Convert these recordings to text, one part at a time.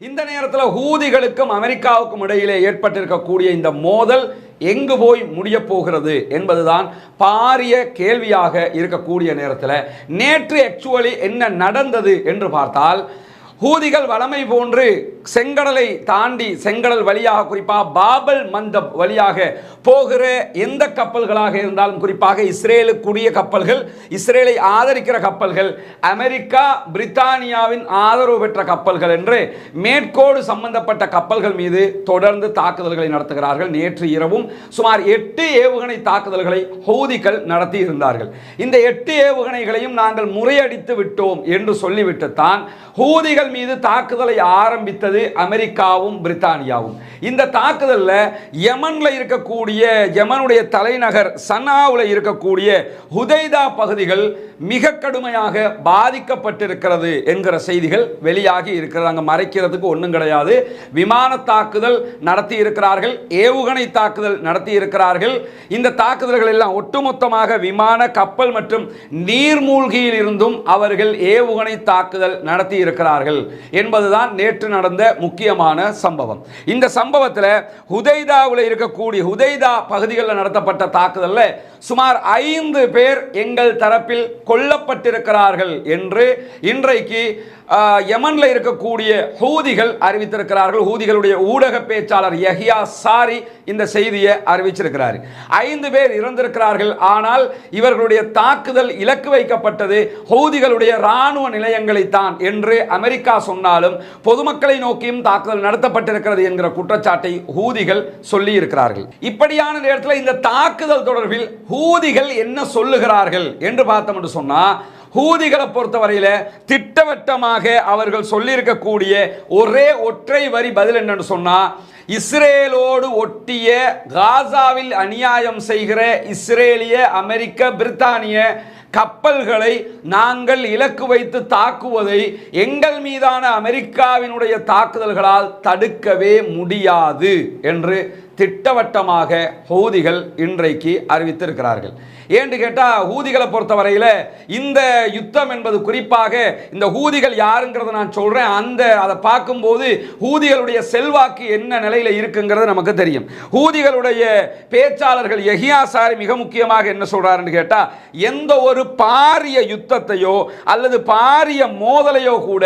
இந்த நேரத்தில் ஹூதிகளுக்கும் அமெரிக்காவுக்கும் இடையிலே ஏற்பட்டிருக்கக்கூடிய இந்த மோதல் எங்கு போய் முடிய போகிறது என்பதுதான் பாரிய கேள்வியாக இருக்கக்கூடிய நேரத்தில் நேற்று ஆக்சுவலி என்ன நடந்தது என்று பார்த்தால் ஹூதிகள் வளமை போன்று செங்கடலை தாண்டி செங்கடல் வழியாக குறிப்பாக பாபல் மந்தப் வழியாக போகிற எந்த கப்பல்களாக இருந்தாலும் குறிப்பாக இஸ்ரேலுக்குரிய கப்பல்கள் இஸ்ரேலை ஆதரிக்கிற கப்பல்கள் அமெரிக்கா பிரித்தானியாவின் ஆதரவு பெற்ற கப்பல்கள் என்று மேற்கோடு சம்பந்தப்பட்ட கப்பல்கள் மீது தொடர்ந்து தாக்குதல்களை நடத்துகிறார்கள். நேற்று இரவும் சுமார் எட்டு ஏவுகணை தாக்குதல்களை ஹூதிகள் நடத்தி இருந்தார்கள் இந்த எட்டு ஏவுகணைகளையும் நாங்கள் முறையடித்து விட்டோம் என்று சொல்லிவிட்டு தான் ஹூதிகள் மீது தாக்குதலை ஆரம்பித்தது அமெரிக்காவும் பிரித்தானியாவும். இந்த தாக்குதலில் யமனில் இருக்கக்கூடிய யமனுடைய தலைநகர் சனாவில் இருக்கக்கூடிய ஹுதைதா பகுதிகள் மிக கடுமையாக பாதிக்கப்பட்டிருக்கிறது என்கிற செய்திகள் வெளியாகி இருக்கிறது. அங்கே மறைக்கிறதுக்கு ஒன்றும் கிடையாது. விமான தாக்குதல் நடத்தி இருக்கிறார்கள் ஏவுகணை தாக்குதல் நடத்தி இருக்கிறார்கள் இந்த தாக்குதல்கள் எல்லாம் ஒட்டுமொத்தமாக விமான கப்பல் மற்றும் நீர்மூழ்கியில் இருந்தும் அவர்கள் ஏவுகணை தாக்குதல் நடத்தி இருக்கிறார்கள் என்பதுதான் நேற்று நடந்த முக்கியமான சம்பவம். இந்த சம்பவத்தில் ஹுதைதாவில் இருக்கக்கூடிய ஹுதைதா பகுதிகளில் நடத்தப்பட்ட தாக்குதலில் சுமார் ஐந்து பேர் எங்கள் தரப்பில் கொல்லப்பட்டிருக்கிறார்கள் என்று இன்றைக்கு யமனில் இருக்கக்கூடிய ஹூதிகள் அறிவித்திருக்கிறார்கள். ஹூதிகளுடைய ஊடக பேச்சாளர் யஹியா சாரி இந்த செய்தியை அறிவிச்சிருக்கிறார். ஐந்து பேர் இறந்திருக்கிறார்கள். ஆனால் இவர்களுடைய தாக்குதல் இலக்கு வைக்கப்பட்டது ஹூதிகளுடைய ராணுவ நிலையங்களைத்தான் என்று அமெரிக்க சொன்னாலும் பொதுமக்களை நோக்கியும் தாக்குதல் நடத்தப்பட்டிருக்கிறது என்கிற குற்றச்சாட்டை ஹூதிகள் சொல்லி இருக்கிறார்கள் இப்படியான நேரத்தில் இந்த தாக்குதல் தொடர்பில் ஹூதிகள் என்ன சொல்லுகிறார்கள் என்று பார்த்தோம் என்று சொன்னா ஹூதிகளை பொறுத்தவரையில திட்டவட்டமாக அவர்கள் சொல்லியிருக்கக்கூடிய ஒரே ஒற்றை வரி பதில் என்னன்னு சொன்னா இஸ்ரேலோடு ஒட்டிய காசாவில் அநியாயம் செய்கிற இஸ்ரேலிய அமெரிக்க பிரித்தானிய கப்பல்களை நாங்கள் இலக்கு வைத்து தாக்குவதை எங்கள் மீதான அமெரிக்காவினுடைய தாக்குதல்களால் தடுக்கவே முடியாது என்று திட்டவட்டமாக ஹூதிகள் இன்றைக்கு அறிவித்திருக்கிறார்கள். ஏன்னு கேட்டால் ஹூதிகளை பொறுத்தவரையில் இந்த யுத்தம் என்பது குறிப்பாக இந்த ஹூதிகள் யாருங்கிறத நான் சொல்கிறேன் அந்த அதை பார்க்கும்போது ஹூதிகளுடைய செல்வாக்கு என்ன நிலையில் இருக்குங்கிறது நமக்கு தெரியும். ஹூதிகளுடைய பேச்சாளர்கள் யஹியா சாரி மிக முக்கியமாக என்ன சொல்கிறாருன்னு கேட்டால் எந்த ஒரு பாரிய யுத்தத்தையோ அல்லது பாரிய மோதலையோ கூட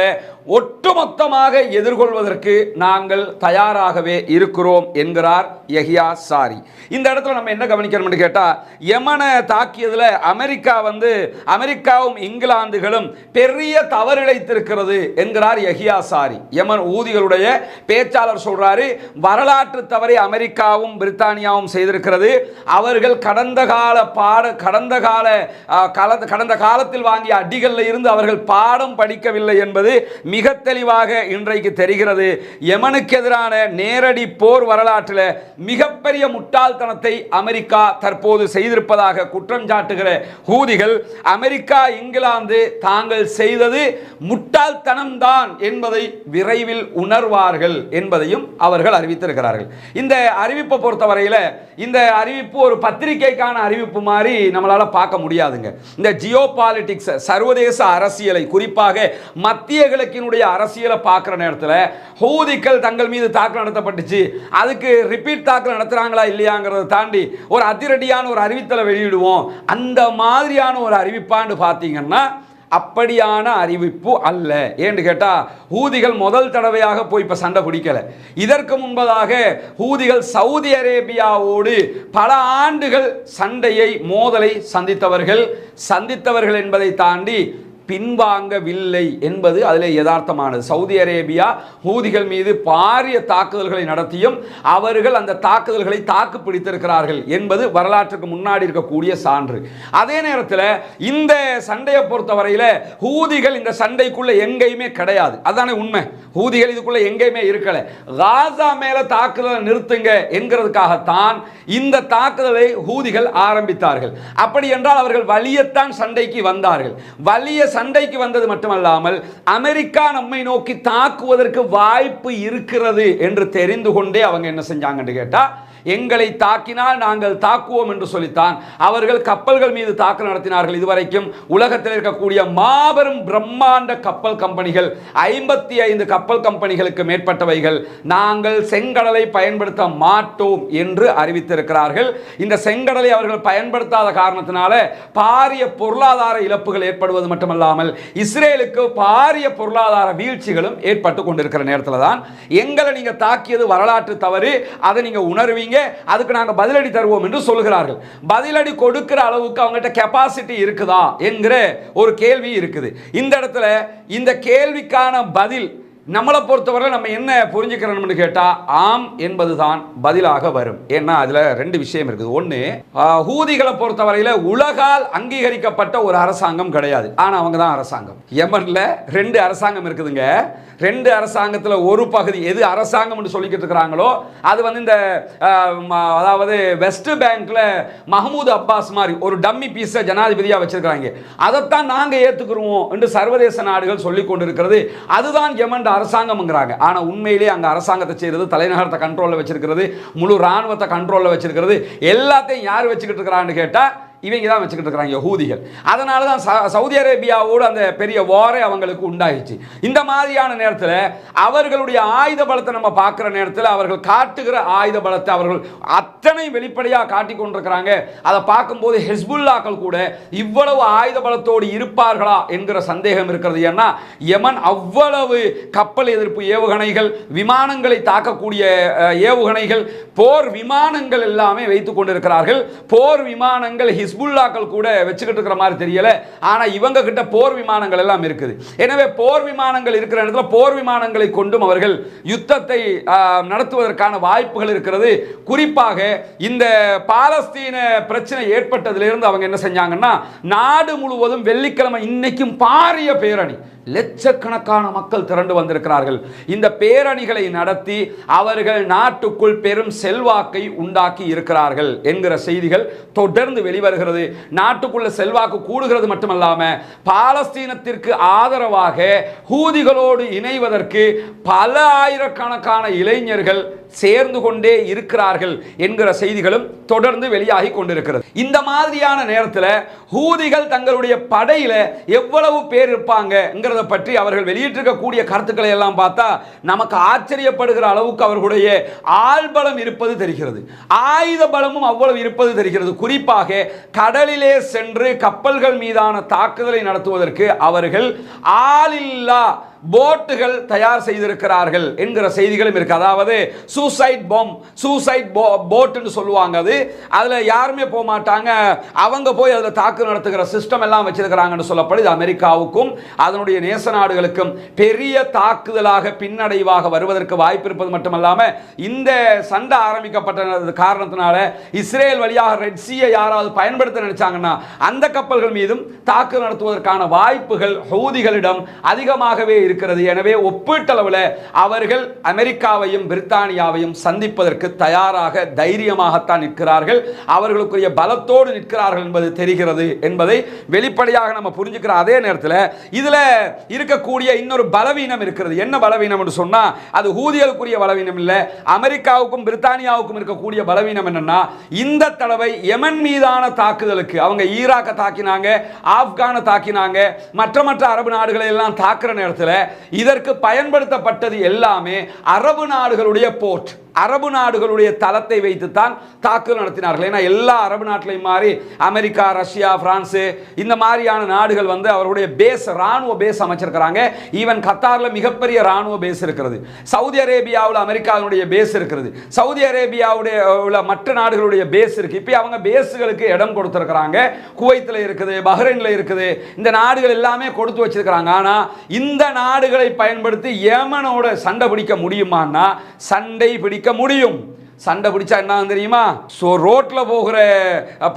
ஒட்டுமொத்தமாக எதிர்கொள்வதற்கு நாங்கள் தயாராகவே இருக்கிறோம் என்கிறார் எஹியா சாரி இந்த இடத்துல நம்ம என்ன கவனிக்கணும்னு கேட்டால் யமனை தாக்கியதில் அமெரிக்கா வந்து அமெரிக்காவும் இங்கிலாந்துகளும் பெரிய தவறிழைத்திருக்கிறது என்கிறார் எஹியா சாரி யமன் ஊதிகளுடைய பேச்சாளர் சொல்றாரு வரலாற்று தவறை அமெரிக்காவும் பிரித்தானியாவும் செய்திருக்கிறது. அவர்கள் கடந்த கால பாட கடந்த கால கடந்த காலத்தில் வாங்கிய அடிகளில் இருந்து அவர்கள் பாடம் படிக்கவில்லை என்பது மிக தெளிவாக இன்றைக்கு தெரிகிறது. யமனுக்கு எதிரான நேரடி போர் வரலாற்றில் மிகப்பெரிய முட்டாள்தனத்தை அமெரிக்கா தற்போது செய்திருப்பதாக குற்றம் சாட்டுகிற ஹூதிகள் அமெரிக்கா இங்கிலாந்து தாங்கள் செய்தது முட்டாள்தனம்தான் என்பதை விரைவில் உணர்வார்கள் என்பதையும் அவர்கள் அறிவித்திருக்கிறார்கள். இந்த அறிவிப்பை பொறுத்தவரையில் இந்த அறிவிப்பு ஒரு பத்திரிகைக்கான அறிவிப்பு மாதிரி நம்மளால் பார்க்க முடியாதுங்க. இந்த ஜியோ பாலிட்டிக்ஸ் சர்வதேச அரசியலை குறிப்பாக மத்திய கிழக்கினுடைய அரசியலை பார்க்குற நேரத்தில் ஹூதிக்கள் தங்கள் மீது தாக்கல் நடத்தப்பட்டுச்சு. அதுக்கு ரிப்பீட் தாக்கல் நடத்துகிறாங்களா இல்லையாங்கிறத தாண்டி ஒரு அதிரடியான ஒரு அறிவித்தலை வெளியிடுவோம். அந்த மாதிரியான ஒரு அறிவிப்பான்னு பார்த்தீங்கன்னா அப்படியான அறிவிப்பு அல்ல. ஏன்னு கேட்டால் ஹூதிகள் முதல் தடவையாக போய் இப்போ சண்டை பிடிக்கல. இதற்கு முன்பதாக ஹூதிகள் சவுதி அரேபியாவோடு பல ஆண்டுகள் சண்டையை மோதலை சந்தித்தவர்கள் சந்தித்தவர்கள் என்பதை தாண்டி பின்வாங்கவில்லை என்பது அதில் யதார்த்தமானது. சவுதி அரேபியா ஹூதிகள் மீது பாரிய தாக்குதல்களை நடத்தியும் அவர்கள் அந்த தாக்குதல்களை தாக்கு பிடித்திருக்கிறார்கள் என்பது வரலாற்றுக்கு முன்னாடி இருக்கக்கூடிய சான்று. அதே நேரத்தில் இந்த சண்டையை பொறுத்தவரையில் ஹூதிகள் இந்த சண்டைக்குள்ள எங்கேயுமே கிடையாது. அதானே உண்மை. ஹூதிகள் இதுக்குள்ள எங்கேயுமே இருக்கலை. காசா மேலே தாக்குதலை நிறுத்துங்க என்கிறதுக்காகத்தான் இந்த தாக்குதலை ஹூதிகள் ஆரம்பித்தார்கள். அப்படி என்றால் அவர்கள் வலியத்தான் சண்டைக்கு வந்தார்கள். வலிய சண்டைக்கு வந்தது மட்டுமல்லாமல் அமெரிக்கா நம்மை நோக்கி தாக்குவதற்கு வாய்ப்பு இருக்கிறது என்று தெரிந்து கொண்டே அவங்க என்ன செஞ்சாங்கன்னு கேட்டால் எங்களை தாக்கினால் நாங்கள் தாக்குவோம் என்று சொல்லித்தான். அவர்கள் கப்பல்கள் மீது தாக்குதல் நடத்தினார்கள். இதுவரைக்கும் உலகத்தில் இருக்கக்கூடிய மாபெரும் பிரம்மாண்ட கப்பல் கம்பெனிகள் ஐம்பத்தி ஐந்து கப்பல் கம்பெனிகளுக்கு மேற்பட்டவைகள் நாங்கள் செங்கடலை பயன்படுத்த மாட்டோம் என்று அறிவித்திருக்கிறார்கள். இந்த செங்கடலை அவர்கள் பயன்படுத்தாத காரணத்தினால பாரிய பொருளாதார இழப்புகள் ஏற்படுவது மட்டுமல்லாமல் இஸ்ரேலுக்கு பாரிய பொருளாதார வீழ்ச்சிகளும் ஏற்பட்டு கொண்டிருக்கிற நேரத்தில் தான் எங்களை நீங்கள் தாக்கியது வரலாற்று தவறு. அதை நீங்கள் உணர்வீங்க. அதுக்கு நாங்கள் பதிலடி தருவோம் என்று சொல்கிறார்கள் பதிலடி கொடுக்கிற அளவுக்கு அவங்ககிட்ட கெப்பாசிட்டி இருக்குதா என்கிற ஒரு கேள்வி இருக்குது. இந்த இடத்துல இந்த கேள்விக்கான பதில் நம்மளை பொறுத்தவரை நம்ம என்ன புரிஞ்சுக்கிறோம்னு கேட்டால் ஆம் என்பதுதான் பதிலாக வரும். ஏன்னா அதில் ரெண்டு விஷயம் இருக்குது. ஒன்று ஹூதிகளை பொறுத்தவரையில் உலகால் அங்கீகரிக்கப்பட்ட ஒரு அரசாங்கம் கிடையாது. ஆனால் அவங்க தான் அரசாங்கம். எமனில் ரெண்டு அரசாங்கம் இருக்குதுங்க. ரெண்டு அரசாங்கத்தில் ஒரு பகுதி எது அரசாங்கம்னு சொல்லிக்கிட்டு இருக்கிறாங்களோ அது வந்து இந்த ம- அதாவது வெஸ்ட் பேங்க்ல மஹமூத் அப்பாஸ் மாதிரி ஒரு டம்மி பீஸை ஜனாதிபதியாக வச்சிருக்கிறாங்க. அதைத்தான் நாங்கள் ஏற்றுக்கிறோம் என்று சர்வதேச நாடுகள் சொல்லி கொண்டிருக்கிறது. அதுதான் எமன் அரசாங்கம்ங்கிறாங்க. ஆனால் உண்மையிலேயே அங்கே அரசாங்கத்தை செய்கிறது தலைநகரத்தை கண்ட்ரோலில் வச்சிருக்கிறது முழு ராணுவத்தை கண்ட்ரோலில் வச்சிருக்கிறது. எல்லாத்தையும் யார் வச்சுக்கிட்டு இருக்கிறான்னு கேட்டால் இவங்க தான் வச்சுக்கிட்டு இருக்கிறாங்க யகூதிகள். அதனால தான் ச- சவுதி அரேபியாவோடு அந்த பெரிய வாரே அவங்களுக்கு உண்டாயிடுச்சு. இந்த மாதிரியான நேரத்தில் அவர்களுடைய ஆயுத பலத்தை நம்ம பார்க்குற நேரத்தில் அவர்கள் காட்டுகிற ஆயுத பலத்தை அவர்கள் அத்தனை வெளிப்படையாக காட்டி கொண்டிருக்கிறாங்க. அதை பார்க்கும்போது ஹெஸ்புல்லாக்கள் கூட இவ்வளவு ஆயுத பலத்தோடு இருப்பார்களா என்கிற சந்தேகம் இருக்கிறது. ஏன்னா யமன் அவ்வளவு கப்பல் எதிர்ப்பு ஏவுகணைகள் விமானங்களை தாக்கக்கூடிய ஏவுகணைகள் போர் விமானங்கள் எல்லாமே வைத்துக் கொண்டிருக்கிறார்கள். போர் விமானங்கள் ஹிஸ்புல்லாக்கள் கூட வச்சுக்கிட்டு இருக்கிற மாதிரி தெரியல. ஆனால் இவங்க கிட்ட போர் விமானங்கள் எல்லாம் இருக்குது. எனவே போர் விமானங்கள் இருக்கிற இடத்துல போர் விமானங்களை கொண்டும் அவர்கள் யுத்தத்தை ஆஹ், நடத்துவதற்கான வாய்ப்புகள் இருக்கிறது. குறிப்பாக இந்த பாலஸ்தீன பிரச்சனை ஏற்பட்டதிலிருந்து அவங்க என்ன செஞ்சாங்கன்னா நாடு முழுவதும் வெள்ளிக்கிழமை இன்னைக்கும் பாரிய பேரணி. லட்சக்கணக்கான மக்கள் திரண்டு வந்திருக்கிறார்கள். இந்த பேரணிகளை நடத்தி அவர்கள் நாட்டுக்குள் பெரும் செல்வாக்கை உண்டாக்கி இருக்கிறார்கள் என்கிற செய்திகள் தொடர்ந்து வெளிவருகிறது. நாட்டுக்குள்ள செல்வாக்கு கூடுகிறது மட்டுமல்லாமல் பாலஸ்தீனத்திற்கு ஆதரவாக ஹூதிகளோடு இணைவதற்கு பல ஆயிரக்கணக்கான இளைஞர்கள் சேர்ந்து கொண்டே இருக்கிறார்கள் என்கிற செய்திகளும் தொடர்ந்து வெளியாகி கொண்டிருக்கிறது. இந்த மாதிரியான நேரத்தில் ஹூதிகள் தங்களுடைய படையில் எவ்வளவு பேர் இருப்பாங்க இருக்கிறத பற்றி அவர்கள் வெளியிட்டிருக்கக்கூடிய கருத்துக்களை எல்லாம் பார்த்தா நமக்கு ஆச்சரியப்படுகிற அளவுக்கு அவர்களுடைய ஆழ்பலம் இருப்பது தெரிகிறது. ஆயுத பலமும் அவ்வளவு இருப்பது தெரிகிறது. குறிப்பாக கடலிலே சென்று கப்பல்கள் மீதான தாக்குதலை நடத்துவதற்கு அவர்கள் ஆளில்லா போட்டுகள் தயார் செய்திருக்கிறார்கள் என்கிற செய்திகளும் இருக்கு. அதாவது சூசைட் பாம் சூசைட் போட்டுன்னு சொல்லுவாங்க அது. அதில் யாருமே போக மாட்டாங்க. அவங்க போய் அதில் தாக்கு நடத்துகிற சிஸ்டம் எல்லாம் வச்சிருக்கிறாங்கன்னு சொல்லப்படுது. அமெரிக்காவுக்கும் அதனுடைய நேச நாடுகளுக்கும் பெரிய தாக்குதலாக பின்னடைவாக வருவதற்கு வாய்ப்பு இருப்பது மட்டுமல்லாமல் இந்த சண்டை ஆரம்பிக்கப்பட்ட காரணத்தினால இஸ்ரேல் வழியாக ரெட் சீயை யாராவது பயன்படுத்த நினைச்சாங்கன்னா அந்த கப்பல்கள் மீதும் தாக்கு நடத்துவதற்கான வாய்ப்புகள் ஹவுதிகளிடம் அதிகமாகவே இருக்கிறது. எனவே ஒப்பீட்டளவில் அவர்கள் அமெரிக்காவையும் பிரித்தானியாவையும் சந்திப்பதற்கு தயாராக தைரியமாகத்தான் நிற்கிறார்கள். அவர்களுக்குரிய பலத்தோடு நிற்கிறார்கள் என்பது தெரிகிறது என்பதை வெளிப்படையாக நம்ம புரிஞ்சுக்கிற அதே நேரத்தில் இதில் இருக்கக்கூடிய இன்னொரு பலவீனம் இருக்கிறது. என்ன பலவீனம் என்று சொன்னால் அது ஊதியலுக்குரிய பலவீனம் இல்லை அமெரிக்காவுக்கும் பிரித்தானியாவுக்கும் இருக்கக்கூடிய பலவீனம் என்னென்னா இந்த தடவை எமன் மீதான தாக்குதலுக்கு அவங்க ஈராக்கை தாக்கினாங்க ஆப்கானை தாக்கினாங்க மற்ற மற்ற அரபு நாடுகளை எல்லாம் தாக்குற நேரத்தில் இதற்கு பயன்படுத்தப்பட்டது எல்லாமே அரபு நாடுகளுடைய போர்ட். அரபு நாடுகளுடைய தளத்தை வைத்துத்தான் தாக்குதல் நடத்தினார்கள். ஏன்னா எல்லா அரபு நாட்டிலையும் மாறி அமெரிக்கா ரஷ்யா பிரான்ஸு இந்த மாதிரியான நாடுகள் வந்து அவருடைய பேஸ் ராணுவ பேஸ் அமைச்சிருக்கிறாங்க. ஈவன் கத்தாரில் மிகப்பெரிய ராணுவ பேஸ் இருக்கிறது. சவுதி அரேபியாவில் அமெரிக்காவினுடைய பேஸ் இருக்கிறது. சவுதி அரேபியாவுடைய உள்ள மற்ற நாடுகளுடைய பேஸ் இருக்கு. இப்போ அவங்க பேஸுகளுக்கு இடம் கொடுத்துருக்குறாங்க. குவைத்தில் இருக்குது பஹ்ரைனில் இருக்குது. இந்த நாடுகள் எல்லாமே கொடுத்து வச்சிருக்கிறாங்க. ஆனால் இந்த நாடுகளை பயன்படுத்தி ஏமனோட சண்டை பிடிக்க முடியுமான்னா சண்டை பிடிக்க முடியும். சண்டை பிடிச்சா என்ன தெரியுமா? ஸோ ரோட்டில் போகிற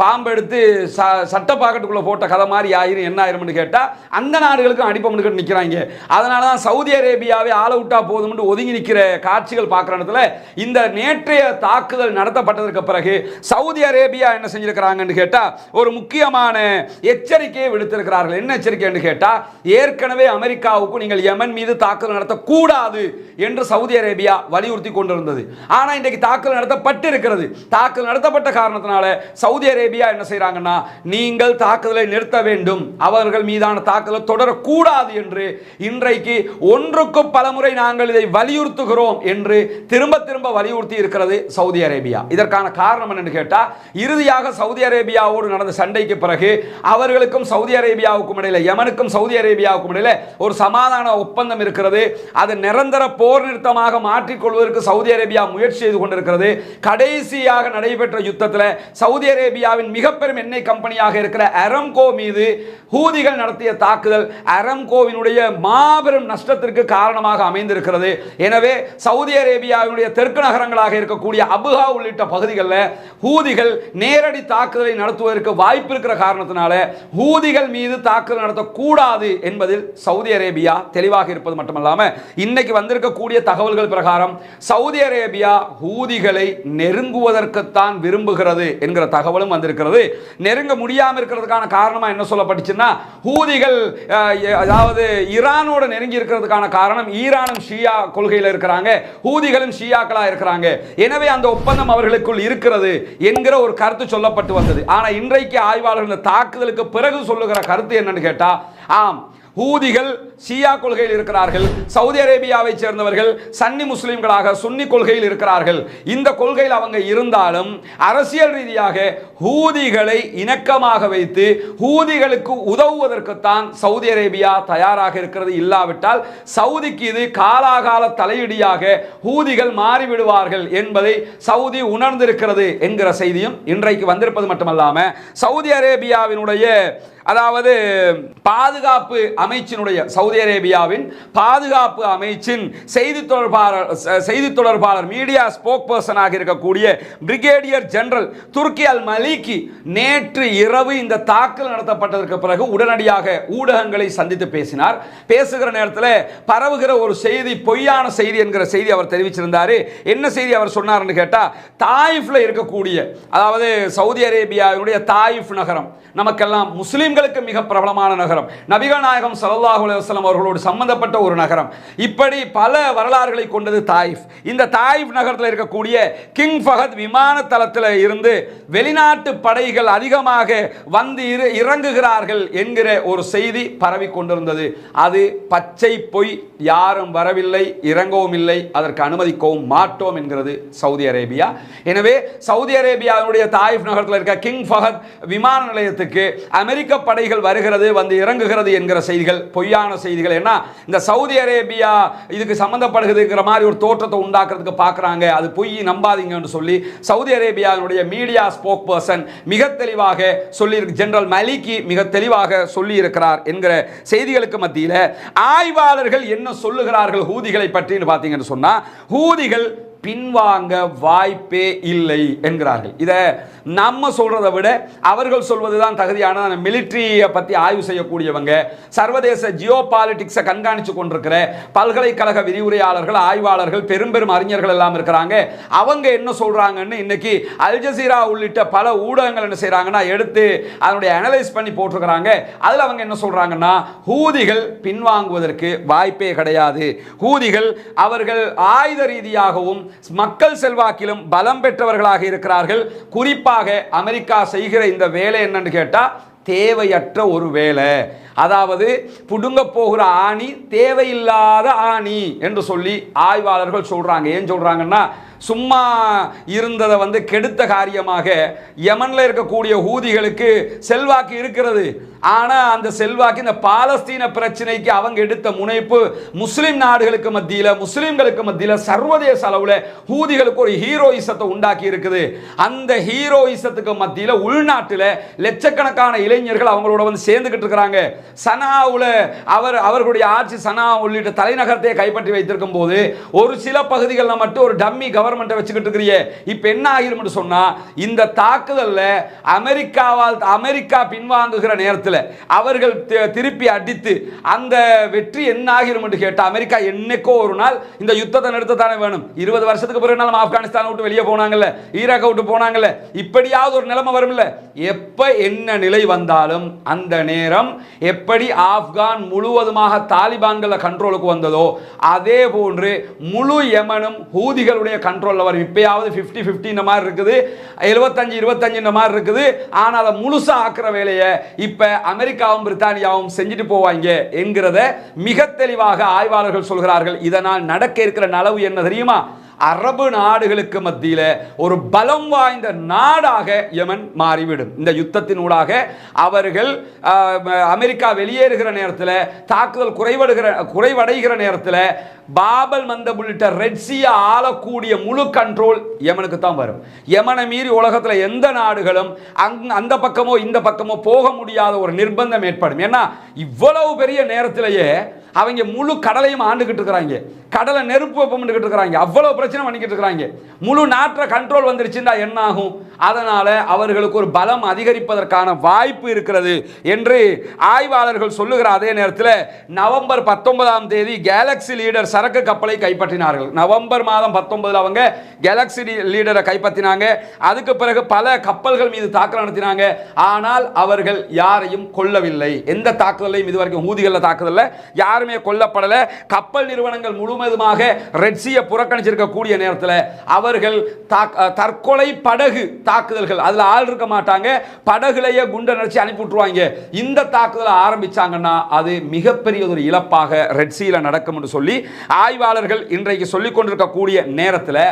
பாம்பு எடுத்து ச சட்ட பாக்கெட்டுக்குள்ளே போட்ட கதை மாதிரி ஆயிரும் என்ன ஆயிரும்னு கேட்டால் அந்த நாடுகளுக்கும் அடிப்பம்னுக்கிட்டு நிற்கிறாங்க அதனால தான் சவுதி அரேபியாவே ஆள விட்டா போதும்னு ஒதுங்கி நிற்கிற காட்சிகள் பார்க்குற இடத்துல இந்த நேற்றைய தாக்குதல் நடத்தப்பட்டதற்கு பிறகு சவுதி அரேபியா என்ன செஞ்சிருக்கிறாங்கன்னு கேட்டால் ஒரு முக்கியமான எச்சரிக்கையை விடுத்திருக்கிறார்கள். என்ன எச்சரிக்கைன்னு கேட்டால் ஏற்கனவே அமெரிக்காவுக்கும் நீங்கள் யமன் மீது தாக்குதல் நடத்தக்கூடாது என்று சவுதி அரேபியா வலியுறுத்தி கொண்டிருந்தது. ஆனால் இன்றைக்கு தாக்குதல் தாக்குதல் நடத்தப்பட்டு இருக்கிறது தாக்குதல் நடத்தப்பட்ட காரணத்தினால சவுதி அரேபியா என்ன செய்றாங்கன்னா நீங்கள் தாக்குதலை நிறுத்த வேண்டும். அவர்கள் மீதான தாக்குதல் தொடரக்கூடாது என்று இன்றைக்கு ஒன்றுக்கு பலமுறை நாங்கள் இதை வலியுறுத்துகிறோம் என்று திரும்ப திரும்ப வலியுறுத்தி இருக்கிறது சவுதி அரேபியா. இதற்கான காரணம் என்னன்னு கேட்டா இறுதியாக சவுதி அரேபியாவோடு நடந்த சண்டைக்கு பிறகு அவர்களுக்கும் சவுதி அரேபியாவுக்கும் இடையில யமனுக்கும் சவுதி அரேபியாவுக்கும் இடையில ஒரு சமாதான ஒப்பந்தம் இருக்கிறது. அது நிரந்தர போர் நிறுத்தமாக மாற்றிக்கொள்வதற்கு சவுதி அரேபியா முயற்சி செய்து கொண்டிருக்கிறது. கடைசியாக நடைபெற்ற யுத்தத்தில் சவுதி அரேபியாவின் மிகப்பெரும் எண்ணெய் கம்பெனியாக இருக்கிற அரம்கோ மீது ஹூதிகள் நடத்திய தாக்குதல் அரம்கோவினுடைய மாபெரும் நஷ்டத்திற்கு காரணமாக அமைந்திருக்கிறது. எனவே சவுதி அரேபியாவினுடைய தெற்கு நகரங்களாக இருக்கக்கூடிய அபுகா உள்ளிட்ட பகுதிகளில் ஹூதிகள் நேரடி தாக்குதலை நடத்துவதற்கு வாய்ப்பு இருக்கிற காரணத்தினால ஹூதிகள் மீது தாக்குதல் நடத்தக்கூடாது என்பதில் சவுதி அரேபியா தெளிவாக இருப்பது மட்டுமல்லாமல் இன்னைக்கு வந்திருக்கக்கூடிய தகவல்கள் பிரகாரம் சவுதி அரேபியா ஹூதிகள் நெருங்குவதற்குத்தான் விரும்புகிறது என்கிற தகவலும் வந்திருக்கிறது. நெருங்க முடியாமல் இருக்கிறதுக்கான காரணமா என்ன சொல்லப்பட்டுச்சுன்னா ஹூதிகள் அதாவது ஈரானோட நெருங்கி இருக்கிறதுக்கான காரணம் ஈரானும் ஷியா கொள்கையில் இருக்கிறாங்க ஹூதிகளும் ஷியாக்களா இருக்கிறாங்க. எனவே அந்த ஒப்பந்தம் அவர்களுக்குள் இருக்கிறது என்கிற ஒரு கருத்து சொல்லப்பட்டு வந்தது. ஆனால் இன்றைக்கு ஆய்வாளர்கள் தாக்குதலுக்கு பிறகு சொல்லுகிற கருத்து என்னன்னு கேட்டால் ஆம் ஹூதிகள் ஷியா கொள்கையில் இருக்கிறார்கள் சவுதி அரேபியாவை சேர்ந்தவர்கள் சன்னி முஸ்லீம்களாக சுன்னி கொள்கையில் இருக்கிறார்கள். இந்த கொள்கையில் அவங்க இருந்தாலும் அரசியல் ரீதியாக ஹூதிகளை இணக்கமாக வைத்து ஹூதிகளுக்கு உதவுவதற்குத்தான் சவுதி அரேபியா தயாராக இருக்கிறது. இல்லாவிட்டால் சவுதிக்கு இது காலாகால தலையிடியாக ஹூதிகள் மாறிவிடுவார்கள் என்பதை சவுதி உணர்ந்திருக்கிறது என்கிற செய்தியும் இன்றைக்கு வந்திருப்பது மட்டுமல்லாமல் சவுதி அரேபியாவினுடைய அதாவது பாதுகாப்பு அமைச்சினுடைய சவுதி அரேபியாவின் பாதுகாப்பு அமைச்சின் செய்தி தொடர்பாளர் செய்தி தொடர்பாளர் மீடியா ஸ்போக் பர்சனாக இருக்கக்கூடிய brigadier general Turki Al Maliki நேற்று இரவு இந்த தாக்கல் நடத்தப்பட்டதற்கு பிறகு உடனடியாக ஊடகங்களை சந்தித்து பேசினார். பேசுகிற நேரத்தில் பரவுகிற ஒரு செய்தி பொய்யான செய்தி என்கிற செய்தி அவர் தெரிவிச்சிருந்தாரு. என்ன செய்தி அவர் சொன்னார்னு கேட்டால் தாயிஃபில் இருக்கக்கூடிய அதாவது சவுதி அரேபியாவினுடைய தாயிஃப் நகரம் நமக்கெல்லாம் முஸ்லீம் முஸ்லிம்களுக்கு மிக பிரபலமான நகரம். நபிகள் நாயகம் ஸல்லல்லாஹு அலைஹி அவர்களோடு சம்பந்தப்பட்ட ஒரு நகரம். இப்படி பல வரலாறுகளை கொண்டது தாயிஃப். இந்த தாயிஃப் நகரத்தில் இருக்கக்கூடிய கிங் ஃபஹத் விமான தளத்தில் இருந்து வெளிநாட்டு படைகள் அதிகமாக வந்து இரு இறங்குகிறார்கள் என்கிற ஒரு செய்தி பரவி கொண்டிருந்தது. அது பச்சை பொய் யாரும் வரவில்லை இறங்கவும் இல்லை அதற்கு அனுமதிக்கவும் மாட்டோம் என்கிறது சவுதி அரேபியா. எனவே சவுதி அரேபியாவுடைய தாயிஃப் நகரத்தில் இருக்க கிங் ஃபஹத் விமான நிலையத்துக்கு அமெரிக்க படைகள் வருகிறது வந்து இறங்குகிறது என்கிற செய்திகள் பொய்யான செய்திகள். ஏன்னா இந்த சவுதி அரேபியா இதுக்கு சம்மந்தப்படுகிறதுங்கிற மாதிரி ஒரு தோற்றத்தை உண்டாக்குறதுக்கு பார்க்குறாங்க. அது பொய் நம்பாதீங்கன்னு சொல்லி சவுதி அரேபியாவினுடைய மீடியா ஸ்போக் பர்சன் மிக தெளிவாக சொல்லி ஜெனரல் மலிகி மிக தெளிவாக சொல்லி இருக்கிறார் என்கிற செய்திகளுக்கு மத்தியில் ஆய்வாளர்கள் என்ன சொல்லுகிறார்கள் ஹூதிகளை பற்றின்னு பார்த்தீங்கன்னு சொன்னால் ஹூதிகள் பின்வாங்க வாய்ப்பே இல்லை என்கிறார்கள். இதை நம்ம சொல்கிறத விட அவர்கள் சொல்வது தான் தகுதியான மிலிட்ரியை பற்றி ஆய்வு செய்யக்கூடியவங்க சர்வதேச ஜியோ பாலிட்டிக்ஸை கண்காணித்து கொண்டிருக்கிற பல்கலைக்கழக விரிவுரையாளர்கள் ஆய்வாளர்கள் பெரும் பெரும் அறிஞர்கள் எல்லாம் இருக்கிறாங்க. அவங்க என்ன சொல்கிறாங்கன்னு இன்னைக்கு அல்ஜசீரா உள்ளிட்ட பல ஊடகங்கள் என்ன செய்கிறாங்கன்னா எடுத்து அதனுடைய அனலைஸ் பண்ணி போட்டிருக்கிறாங்க. அதில் அவங்க என்ன சொல்கிறாங்கன்னா ஹூதிகள் பின்வாங்குவதற்கு வாய்ப்பே கிடையாது. ஹூதிகள் அவர்கள் ஆயுத ரீதியாகவும் மக்கள் செல்வாக்கிலும் பலம் பெற்றவர்களாக இருக்கிறார்கள். குறிப்பாக அமெரிக்கா செய்கிற இந்த வேலை என்னன்னு கேட்டால் தேவையற்ற ஒரு வேலை. அதாவது புடுங்க போகிற ஆணி தேவையில்லாத ஆணி என்று சொல்லி ஆய்வாளர்கள் சொல்றாங்க. ஏன் சொல்றாங்கன்னா சும்மா இருந்ததை வந்து கெடுத்த காரியமாக யமனில் இருக்கக்கூடிய ஹூதிகளுக்கு செல்வாக்கு இருக்கிறது. ஆனால் அந்த செல்வாக்கு இந்த பாலஸ்தீன பிரச்சனைக்கு அவங்க எடுத்த முனைப்பு முஸ்லீம் நாடுகளுக்கு மத்தியில் முஸ்லீம்களுக்கு மத்தியில் சர்வதேச அளவில் ஹூதிகளுக்கு ஒரு ஹீரோயிசத்தை உண்டாக்கி இருக்குது. அந்த ஹீரோயிசத்துக்கு மத்தியில் உள்நாட்டில் லட்சக்கணக்கான இளைஞர்கள் அவங்களோட வந்து சேர்ந்துக்கிட்டு இருக்கிறாங்க. சனாவில் அவர் அவர்களுடைய ஆட்சி சனா உள்ளிட்ட தலைநகரத்தை கைப்பற்றி வைத்திருக்கும் போது ஒரு சில பகுதிகளில் மட்டும் ஒரு டம்மி கவர்மெண்ட்டை வச்சுக்கிட்டு இருக்கிறியே. இப்போ என்ன ஆகிரும்னு சொன்னால் இந்த தாக்குதலில் அமெரிக்காவால் அமெரிக்கா பின்வாங்குகிற நேரத்தில் அவர்கள் திருப்பி அடித்து அந்த வெற்றி என்ன ஆகிரும் கேட்டால் அமெரிக்கா என்னைக்கோ ஒரு நாள் இந்த யுத்தத்தை நிறுத்தத்தானே வேணும். இருபது வருஷத்துக்கு பிறகு நம்ம ஆப்கானிஸ்தான் விட்டு வெளியே போனாங்கல்ல ஈராக்கை விட்டு போனாங்கல்ல இப்படியாவது ஒரு நிலைமை வரும்ல. எப்போ என்ன நிலை வந்தாலும் அந்த நேரம் எப்படி ஆப்கான் முழுவதுமாக தாலிபான்கள கண்ட்ரோலுக்கு வந்ததோ அதே போன்று முழு யமனும் ஹூதிகளுடைய கண்ட்ரோல் கண்ட்ரோலில் வரும். இப்போயாவது ஃபிஃப்டி ஃபிஃப்டி இந்த மாதிரி இருக்குது. எழுபத்தஞ்சு இருபத்தஞ்சு இந்த மாதிரி இருக்குது. ஆனால் அதை முழுசாக ஆக்குற வேலையை இப்போ அமெரிக்காவும் பிரித்தானியாவும் செஞ்சுட்டு போவாங்க என்கிறத மிக தெளிவாக ஆய்வாளர்கள் சொல்கிறார்கள். இதனால் நடக்க இருக்கிற நலவு என்ன தெரியுமா? அரபு நாடுகளுக்கு மத்தியில் ஒரு பலம் வாய்ந்த நாடாக யமன் மாறிவிடும். இந்த யுத்தத்தினூடாக அவர்கள் அமெரிக்கா வெளியேறுகிற நேரத்தில் தாக்குதல் குறைவடுகிற குறைவடைகிற நேரத்தில் பாபல் மந்தம் உள்ளிட்ட ரெட்சியை ஆளக்கூடிய முழு கண்ட்ரோல் யமனுக்கு தான் வரும். யமனை மீறி உலகத்தில் எந்த நாடுகளும் அங் அந்த பக்கமோ இந்த பக்கமோ போக முடியாத ஒரு நிர்பந்தம் ஏற்படும். ஏன்னா இவ்வளவு பெரிய நேரத்திலேயே அவங்க முழு கடலையும் ஆண்டுகிட்டு இருக்கிறாங்க. கடலை நெருப்பு வெப்பம்ட்டுக்கிட்டு இருக்கிறாங்க. அவ்வளோ பிரச்சனை பண்ணிக்கிட்டு இருக்கிறாங்க. முழு நாட்டை கண்ட்ரோல் வந்துருச்சுன்னா என்ன ஆகும் அதனால் அவர்களுக்கு ஒரு பலம் அதிகரிப்பதற்கான வாய்ப்பு இருக்கிறது என்று ஆய்வாளர்கள் சொல்லுகிற அதே நேரத்தில் நவம்பர் பத்தொன்பதாம் தேதி கேலக்ஸி லீடர் சரக்கு கப்பலை கைப்பற்றினார்கள். நவம்பர் மாதம் பத்தொன்பதில் அவங்க கேலக்ஸி லீடரை கைப்பற்றினாங்க. அதுக்கு பிறகு பல கப்பல்கள் மீது தாக்குதல் நடத்தினாங்க. ஆனால் அவர்கள் யாரையும் கொல்லவில்லை. எந்த தாக்குதலையும் இதுவரைக்கும் ஊதிகளில் தாக்குதலில் யார் யாருமே கொல்லப்படலை. கப்பல் நிறுவனங்கள் முழுவதுமாக ரெட்சியை புறக்கணிச்சிருக்கக்கூடிய நேரத்தில் அவர்கள் தற்கொலை படகு தாக்குதல்கள் அதில் ஆள் இருக்க மாட்டாங்க. படகுலையே குண்டை நினச்சி அனுப்பி விட்டுருவாங்க இந்த தாக்குதலை ஆரம்பிச்சாங்கன்னா அது மிகப்பெரிய ஒரு இழப்பாக ரெட்சியில் நடக்கும் என்று சொல்லி ஆய்வாளர்கள் இன்றைக்கு சொல்லிக் கொண்டிருக்கக்கூடிய நேரத்தில்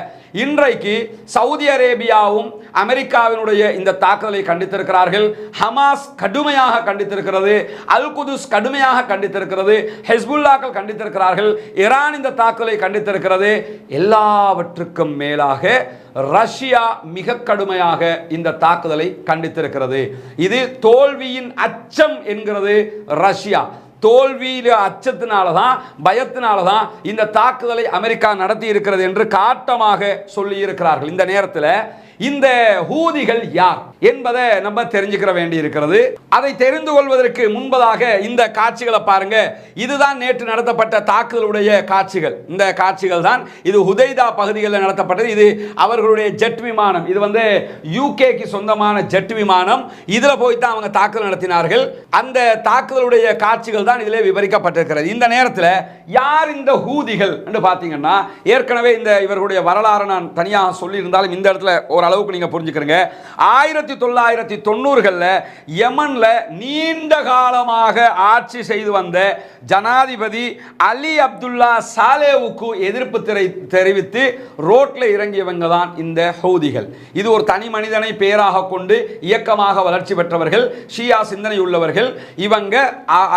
இன்றைக்கு சவுதி அரேபியாவும் அமெரிக்காவினுடைய இந்த தாக்குதலை கண்டித்திருக்கிறார்கள். ஹமாஸ் கடுமையாக கண்டித்திருக்கிறது. அல் குதுஸ் கடுமையாக கண்டித்திருக்கிறது. ஹெஸ்புல்லாக்கள் கண்டித்திருக்கிறார்கள் ஈரான் இந்த தாக்குதலை கண்டித்திருக்கிறது. எல்லாவற்றுக்கும் மேலாக ரஷ்யா மிக கடுமையாக இந்த தாக்குதலை கண்டித்திருக்கிறது. இது தோல்வியின் அச்சம் என்கிறது ரஷ்யா. தோல்வியில அச்சத்தினால தான் பயத்தினால தான் இந்த தாக்குதலை அமெரிக்கா நடத்தி இருக்கிறது என்று காட்டமாக சொல்லி இருக்கிறார்கள் இந்த நேரத்தில் இந்த ஹூதிகள் யார் என்பதை நம்ம தெரிஞ்சுக்கிற வேண்டி இருக்கிறது. அதை தெரிந்து கொள்வதற்கு முன்பதாக இந்த காட்சிகளை பாருங்க. இதுதான் நேற்று நடத்தப்பட்ட தாக்குதலுடைய காட்சிகள். இந்த காட்சிகள் தான் இது ஹுதைதா பகுதிகளில் நடத்தப்பட்டது. இது அவர்களுடைய ஜெட் விமானம். இது வந்து யூகேக்கு சொந்தமான ஜெட் விமானம். இதில் போய் தான் அவங்க தாக்குதல் நடத்தினார்கள். அந்த தாக்குதலுடைய காட்சிகள் தான் இதில் விவரிக்கப்பட்டிருக்கிறது. இந்த நேரத்தில் யார் இந்த ஹூதிகள் என்று பார்த்தீங்கன்னா ஏற்கனவே இந்த இவர்களுடைய வரலாறு நான் தனியாக சொல்லியிருந்தாலும் இந்த இடத்துல ஓரளவுக்கு நீங்கள் புரிஞ்சுக்கிறீங்க. ஆயிரத்தி தொள்ளாயிரத்தி தொண்ணூறுகளில் யமனில் நீண்ட காலமாக ஆட்சி செய்து வந்த ஜனாதிபதி அலி அப்துல்லா சாலேவுக்கு எதிர்ப்பு திரை தெரிவித்து ரோட்டில் இறங்கியவங்க தான் இந்த ஹவுதிகள் இது ஒரு தனி மனிதனை பேராக கொண்டு இயக்கமாக வளர்ச்சி பெற்றவர்கள் ஷியா சிந்தனை உள்ளவர்கள் இவங்க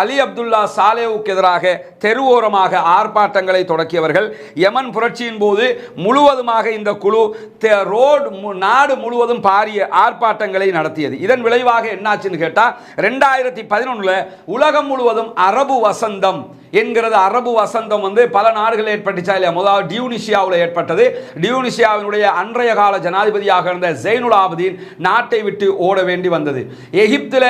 அலி அலி அப்துல்லா சாலேவுக்கு எதிராக தெருவோரமாக ஆர்ப்பாட்டங்களை தொடக்கியவர்கள். யமன் புரட்சியின் போது முழுவதுமாக இந்த குழு ரோடு மு- நாடு முழுவதும் பாரிய ஆர்ப்பாட்டங்களை நடத்தியது. இதன் விளைவாக என்னாச்சுன்னு கேட்டால் ரெண்டாயிரத்தி பதினொன்னுல உலகம் முழுவதும் அரபு வசந்தம் என்கிறது அரபு வசந்தம் வந்து பல நாடுகளில் ஏற்பட்டுச்சா இல்லையா? முதலாவது டியூனிஷியாவில் ஏற்பட்டது. டியூனிஷியாவினுடைய அன்றைய கால ஜனாதிபதியாக இருந்த ஜெயினுல் ஆபதீன் நாட்டை விட்டு ஓட வேண்டி வந்தது. எகிப்தில்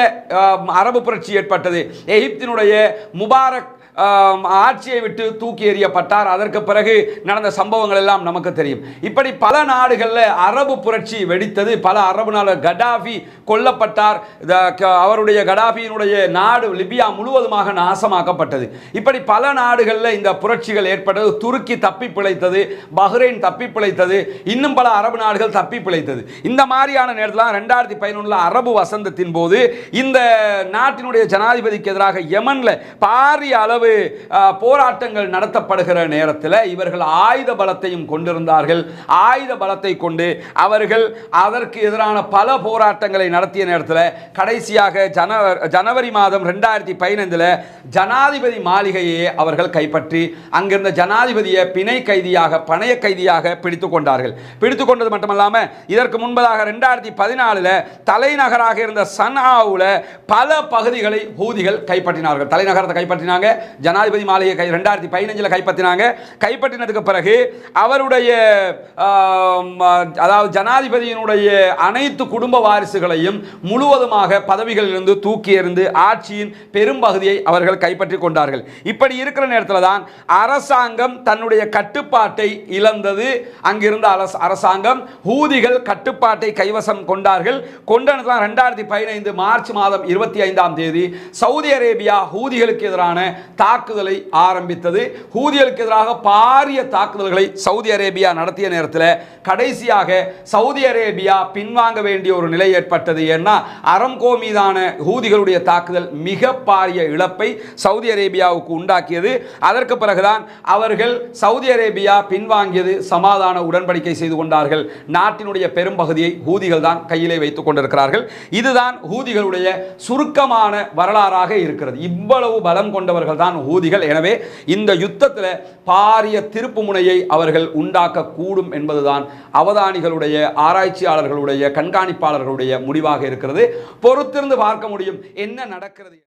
அரபு புரட்சி ஏற்பட்டது. எகிப்தினுடைய முபாரக் ஆட்சியை விட்டு தூக்கி எறியப்பட்டார். அதற்கு பிறகு நடந்த சம்பவங்கள் எல்லாம் நமக்கு தெரியும். இப்படி பல நாடுகளில் அரபு புரட்சி வெடித்தது. பல அரபு நாடு கடாஃபி கொல்லப்பட்டார். க- அவருடைய கடாஃபியினுடைய நாடு லிபியா முழுவதுமாக நாசமாக்கப்பட்டது. இப்படி பல நாடுகளில் இந்த புரட்சிகள் ஏற்பட்டது. துருக்கி தப்பி பிழைத்தது. பஹ்ரைன் தப்பி பிழைத்தது. இன்னும் பல அரபு நாடுகள் தப்பி பிழைத்தது. இந்த மாதிரியான நேரத்தில் ரெண்டாயிரத்தி பதினொன்றில் அரபு வசந்தத்தின் போது இந்த நாட்டினுடைய ஜனாதிபதிக்கு எதிராக யமனில் பாரிய அளவு ஆ, போராட்டங்கள் நடத்தப்படுகிற நேரத்தில் இவர்கள் ஆயுத பலத்தையும் கொண்டிருந்தார்கள். ஆயுத பலத்தை கொண்டு அவர்கள் அதற்கு எதிரான பல போராட்டங்களை நடத்திய நேரத்தில் கடைசியாக ஜன ஜனவரி மாதம் ரெண்டாயிரத்தி பதினைந்தில் ஜனாதிபதி மாளிகையை அவர்கள் கைப்பற்றி அங்கிருந்த ஜனாதிபதியை பிணை கைதியாக பணைய கைதியாக பிடித்து கொண்டார்கள். பிடித்து கொண்டது மட்டுமல்லாமல் இதற்கு முன்பதாக ரெண்டாயிரத்தி பதினாலில் தலைநகராக இருந்த சனாவில் பல பகுதிகளை ஹூதிகள் கைப்பற்றினார்கள். தலைநகரத்தை கைப்பற்றினாங்க ஜனாதிபதி மாளிகை கை ரெண்டாயிரத்தி பதினஞ்சில் கைப்பற்றினாங்க. கைப்பற்றினதுக்கு பிறகு அவருடைய அதாவது ஜனாதிபதியினுடைய அனைத்து குடும்ப வாரிசுகளையும் முழுவதுமாக பதவிகளிலிருந்து தூக்கி எறிந்து ஆட்சியின் பெரும்பகுதியை அவர்கள் கைப்பற்றி கொண்டார்கள். இப்படி இருக்கிற நேரத்தில் தான் அரசாங்கம் தன்னுடைய கட்டுப்பாட்டை இழந்தது. அங்கிருந்த அரசாங்கம் ஹூதிகள் கட்டுப்பாட்டை கைவசம் கொண்டார்கள். கொண்டனதான் ரெண்டாயிரத்தி பதினைந்து மார்ச் மாதம் இருபத்தி ஐந்தாம் தேதி சவுதி அரேபியா ஹூதிகளுக்கு எதிரான தாக்குதலை ஆரம்பித்தது. ஹூதியலுக்கு எதிராக பாரிய தாக்குதல்களை சவுதி அரேபியா நடத்திய நேரத்தில் கடைசியாக சவுதி அரேபியா பின்வாங்க வேண்டிய ஒரு நிலை ஏற்பட்டது. ஏன்னா அரம்கோ மீதான ஹூதிகளுடைய தாக்குதல் மிக பாரிய இழப்பை சவுதி அரேபியாவுக்கு உண்டாக்கியது. அதற்கு பிறகுதான் அவர்கள் சவுதி அரேபியா பின்வாங்கியது சமாதான உடன்படிக்கை செய்து கொண்டார்கள். நாட்டினுடைய பெரும்பகுதியை ஹூதிகள் தான் கையிலே வைத்துக் கொண்டிருக்கிறார்கள். இதுதான் ஹூதிகளுடைய சுருக்கமான வரலாறாக இருக்கிறது. இவ்வளவு பலம் கொண்டவர்கள் தான் ஊதிகள். எனவே இந்த யுத்தத்தில் பாரிய திருப்பு முனையை அவர்கள் உண்டாக்க கூடும் என்பதுதான் அவதானிகளுடைய ஆராய்ச்சியாளர்களுடைய கண்காணிப்பாளர்களுடைய முடிவாக இருக்கிறது. பொறுத்திருந்து பார்க்க முடியும் என்ன நடக்கிறது.